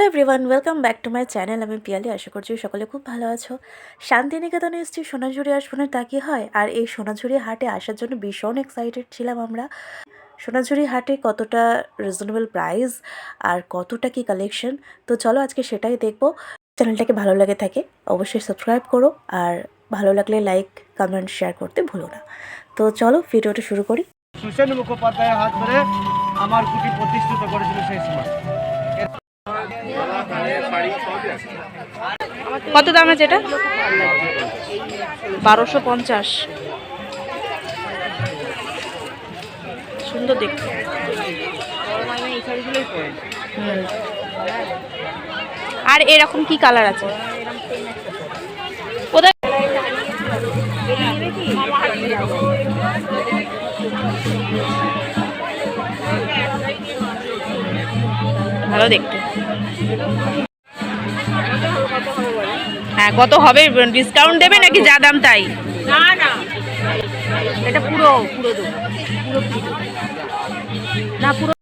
Everyone welcome back to my channel আমি পিয়ালি, আশা করছি সকলে খুব ভালো আছো। শান্তিনিকেতনে এসেছি সোনাঝুরি আসব না, তা কি হয়? আর এই সোনাঝুরি হাটে আসার জন্য ভীষণ এক্সাইটেড ছিলাম আমরা। সোনাঝুরি হাটে কতটা রিজনেবল প্রাইস আর কতটা কি কালেকশন তো চলো আজকে সেটাই দেখব। চ্যানেলটাকে ভালো লাগে থাকে অবশ্যই সাবস্ক্রাইব করো আর ভালো লাগলে লাইক কমেন্ট শেয়ার করতে ভুলো না। তো চলো ভিডিওটা শুরু করি। সুসেন মুখোপাধ্যায়ের হাত ধরে আমার প্রতিষ্ঠিত করেছিল সেই সময়। কত দাম আছে এটা? বারোশো পঞ্চাশ। সুন্দর দেখতে। আর এরকম কি কালার আছে? ভালো দেখতে। হ্যাঁ কত হবে? ডিসকাউন্ট দেবে নাকি যা দাম তাই? না না। এটা পুরো পুরো পুরো পুরো না পুরো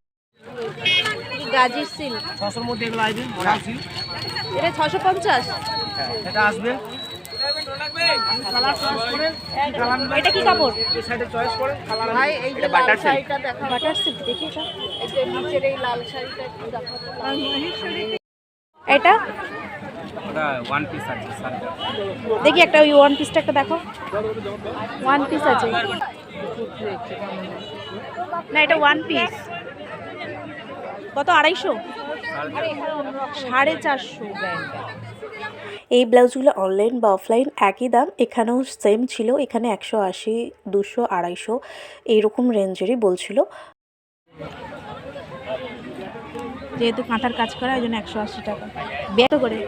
গাজির সিল ছশোর মধ্যে এগুলো আসবে সিল এটা ছশো পঞ্চাশ। এটা আসবে। এটা কি কাপড়? এই সাইডে চয়েস করে কালার ভাই এই যে লাল শাড়িটা দেখা বাটার সিল্ক দেখি এটা। এই যে নিচের এই লাল শাড়িটা একটু দেখাতো এটা? ওটা ওয়ান পিস আছে শাড়িটা দেখি একটা ওই ওয়ান পিসটা একটা দেখো ওয়ান পিস আছে। না এটা ওয়ান পিস কত আড়াইশো? সাড়ে চারশো এই ব্লাউজগুলো অনলাইন বা অফলাইন একই দাম এখানেও সেম ছিল এখানে একশো আশি দুশো আড়াইশো এইরকম রেঞ্জেরই বলছিল। যেহেতু কাঁথার কাজ করা ওই জন্য একশো আশি টাকা। বেত করে।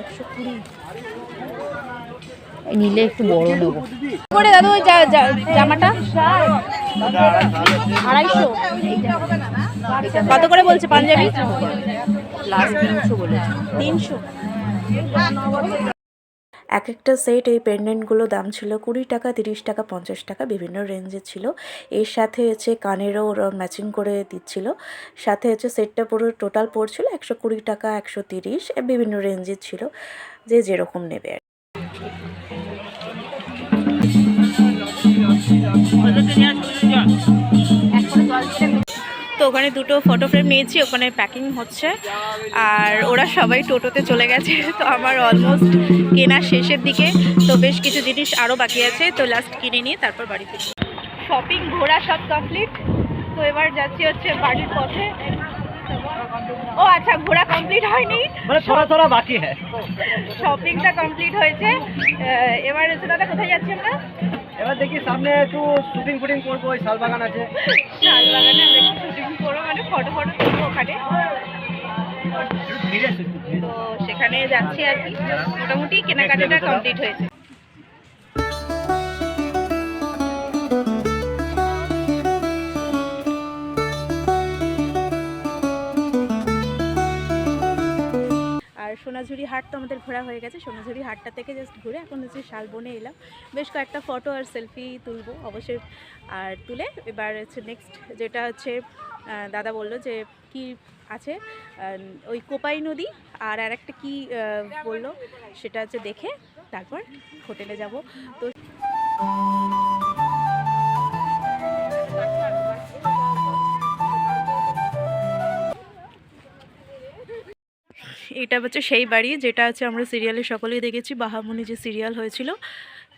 একশো কুড়ি। নিলে একটু বড় নেব। করে দাদু জামাটা আড়াইশো? কত করে বলছে পাঞ্জাবি? লাস্ট তিনশো। বলেছে তিনশো এক একটা সেট এই পেন্ডেন্টগুলো দাম ছিল কুড়ি টাকা তিরিশ টাকা পঞ্চাশ টাকা বিভিন্ন রেঞ্জে ছিল। এর সাথে হচ্ছে কানেরও ওরা ম্যাচিং করে দিচ্ছিল। সাথে হচ্ছে সেটটা পুরো টোটাল পড়ছিল একশো কুড়ি টাকা একশো তিরিশ বিভিন্ন রেঞ্জের ছিল। যে যেরকম নেবে আর ওখানে দুটো ফটো ফ্রেম নিয়েছি ওখানে প্যাকিং হচ্ছে। আর ওরা সবাই টোটোতে চলে গেছে তো আমার অলমোস্ট কেনা শেষের দিকে। তো বেশ কিছু জিনিস আরও বাকি আছে তো লাস্ট কিনে নিয়ে তারপর বাড়ি শপিং ঘোরা সব কমপ্লিট তো এবার যাচ্ছি হচ্ছে বাড়ির পথে। ও আচ্ছা ঘোরা কমপ্লিট হয়নি। মানে থোড়া থোড়া বাকি হ্যাঁ। শপিংটা কমপ্লিট হয়েছে। এবার হচ্ছে দাদা কোথায় যাচ্ছি আমরা? এবার দেখি সামনে একটু শুটিং ফুটিং করব ওই শালবাগান আছে। শালবাগানে। ফটো ফটো তুলবো ওখানে। তো সেখানে যাচ্ছি আর কি। মোটামুটি কেনাকাটাটা কমপ্লিট হয়েছে। সোনাঝুরি হাট তো আমাদের ঘোরা হয়ে গেছে। সোনাঝুরি হাটটা থেকে জাস্ট ঘুরে এখন হচ্ছে শালবনে এলাম। বেশ কয়েকটা ফটো আর সেলফি তুলবো অবশ্যই। আর তুলে এবার হচ্ছে নেক্সট যেটা হচ্ছে দাদা বলল যে কি আছে ওই কোপাই নদী আর আর একটা কী বলল সেটা হচ্ছে দেখে তারপর হোটেলে যাব। তো এটা হচ্ছে সেই বাড়ি, যেটা আছে আমরা সিরিয়ালে সকলেই দেখেছি, বাহামুনি যে সিরিয়াল হয়েছিল।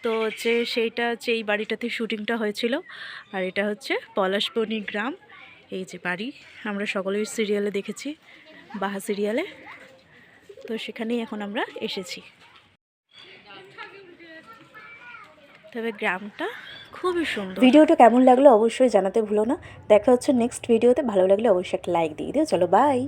তো হচ্ছে সেইটা হচ্ছে এই বাড়িটাতে শুটিংটা হয়েছিল। আর এটা হচ্ছে পলাশবনি গ্রাম, এই যে বাড়ি, আমরা সকলেই সিরিয়ালে দেখেছি, বাহা সিরিয়ালে। তো সেখানেই এখন আমরা এসেছি। তবে গ্রামটা খুবই সুন্দর। ভিডিওটা কেমন লাগল অবশ্যই জানাতে ভুলো না। দেখা হচ্ছে নেক্সট ভিডিওতে ভালো লাগলে অবশ্যই একটা লাইক দিয়ে দিও। চলো বাই